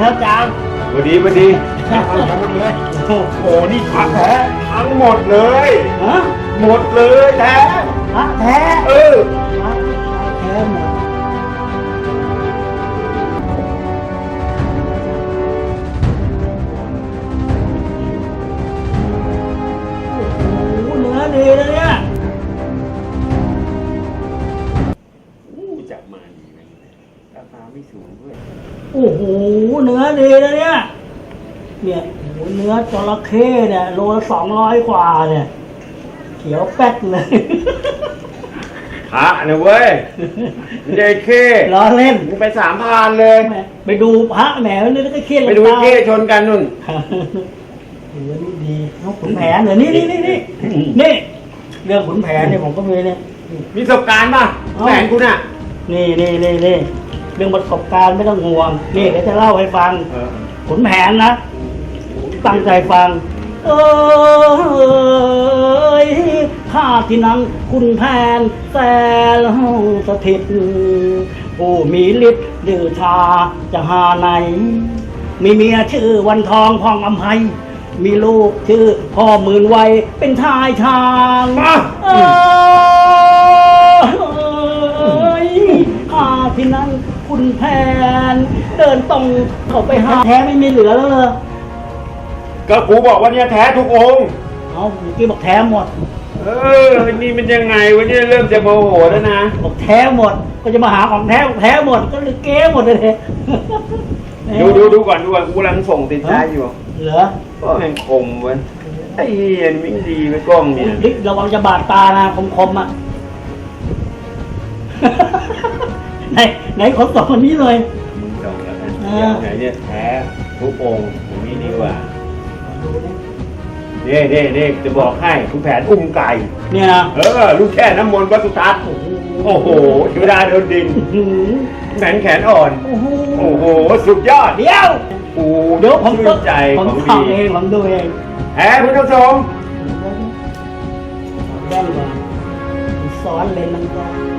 ครับอาจารย์สวัสดีสวัสดีเอาทั้งหมดเลยโอ้โห นี่พระแท้ทั้งหมดเลย ฮะหมดเลยแท้พระแท้เออพระแท้หมดโอ้โหเนื้อดีนะเนี่ย ราคาไม่สูงด้วย โอ้โห เนื้อดีนะเนี่ย เนี่ยโอ้โหเนื้อจระเข้เนี่ยโลละสองร้อยกว่าเนี่ย เขียวแป๊ดเลย พระนะเว้ยไม่ใช่เข้ล้อเล่น มึงไปสามพรานเลยแหมไปดูพระแหมวันนี้ก็เครียดไปดูกันตายเข้ชนกันนุ่น เออนี่ดีเอาขุนแผนเหรอนี่นี่นี่นี่นี่ เรื่องขุนแผนเนี่ยผมก็มีเนี่ย มีประสบการณ์ป่ะเอ้าแฟนกูน่ะ นี่นี่นี่นี่ เรื่องประสบการณ์ไม่ต้องห่วงนี่เดี๋ยวจะเล่าให้ฟังเออขุนแผนนะ ตั้งใจฟัง เอยข้าที่นั้นคุณแผนแสนสถิตผู้มีฤทธิ์ดื้อชาจะหาไหน มีเมียชื่อวันทองพองอำไพมีลูกชื่อพ่อหมื่นวัยเป็นชายชาง ที่นั้นคุณแผนเดินตรงเข้าไปหาแท้ไม่มีเหลือแล้วเลยก็กูบอกว่าเนี่ยแท้ทุกองค์เอาเมื่อกี้บอกแท้หมด เออนี่มันยังไงวะเนี่ยเริ่มจะโมโหแล้วนะบอกแท้หมด ก็จะมาหาของแท้บอกแท้หมดก็เลยเก้หมดเลยดูดูดูก่อนดูก่อนกูกำลังส่งติดท้ายอยู่เหรอก็แม่งคมเว้ยไอ้เหี้ยไม่ดีไปกล้องเนี่ยลิระวังจะบาดตานะคมๆอะ ไหนไหนขอสองคนนี้เลยส่งแล้วกันเออเดี๋ยวไหนเนี่ยแท้ทุกองค์ตรงนี้ดีกว่าเน่เน่เน่จะบอกให้คุณแผนอุ้มไก่ เนี่ยนะเออ ลูกแค่น้ำมนต์วัดสุทัศน์โอ้โหเทวดาเดินดินอื้อหือแขนแขนอ่อน โอ้โหโอ้โห สุดยอดเดี๋ยวโอ้เดี๋ยวผมชื่นใจผมของทำดีเองผมดูเองแท้พุทธสงฆ์แว่นก่อนซ้อนเลนส์มันก็